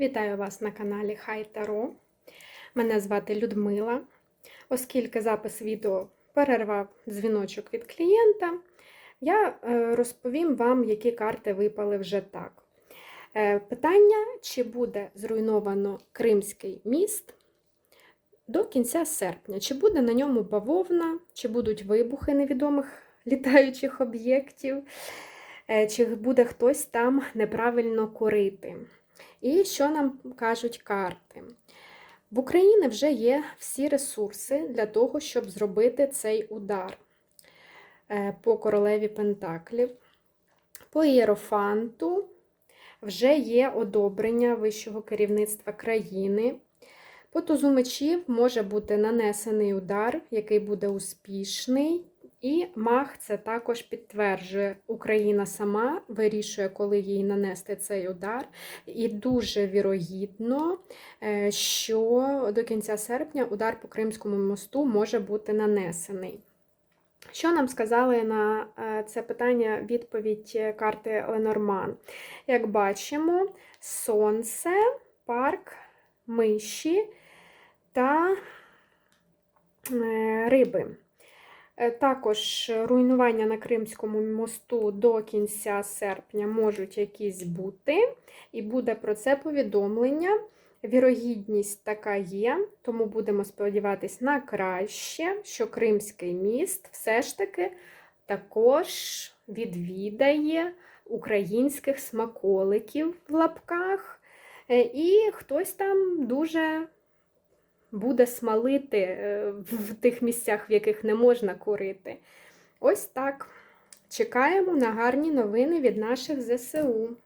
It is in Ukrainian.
Вітаю вас на каналі Хай Таро. Мене звати Людмила. Оскільки запис відео перервав дзвіночок від клієнта, я е, розповім вам, які карти випали вже так. Е, Питання, чи буде зруйновано Кримський міст до кінця серпня, чи буде на ньому бавовна, чи будуть вибухи невідомих літаючих об'єктів, е, чи буде хтось там неправильно курити. І що нам кажуть карти? В Україні вже є всі ресурси для того, щоб зробити цей удар Е, по королеві Пентаклів. По Єрофанту вже є одобрення вищого керівництва країни. По тузу мечів може бути нанесений удар, який буде успішний. І мах це також підтверджує. Україна сама вирішує, коли їй нанести цей удар. І дуже вірогідно, е, що до кінця серпня удар по Кримському мосту може бути нанесений. Що нам сказали на е, це питання відповідь карти Ленорман? Як бачимо, сонце, парк, миші та е, риби. Е, Також руйнування на Кримському мосту до кінця серпня можуть якісь бути, і буде про це повідомлення. Вірогідність така є, тому будемо сподіватись на краще, що Кримський міст все ж таки також відвідає українських смаколиків в лапках, Е, і хтось там дуже буде смалити е, в тих місцях, в яких не можна курити. Ось так. Чекаємо на гарні новини від наших ЗСУ.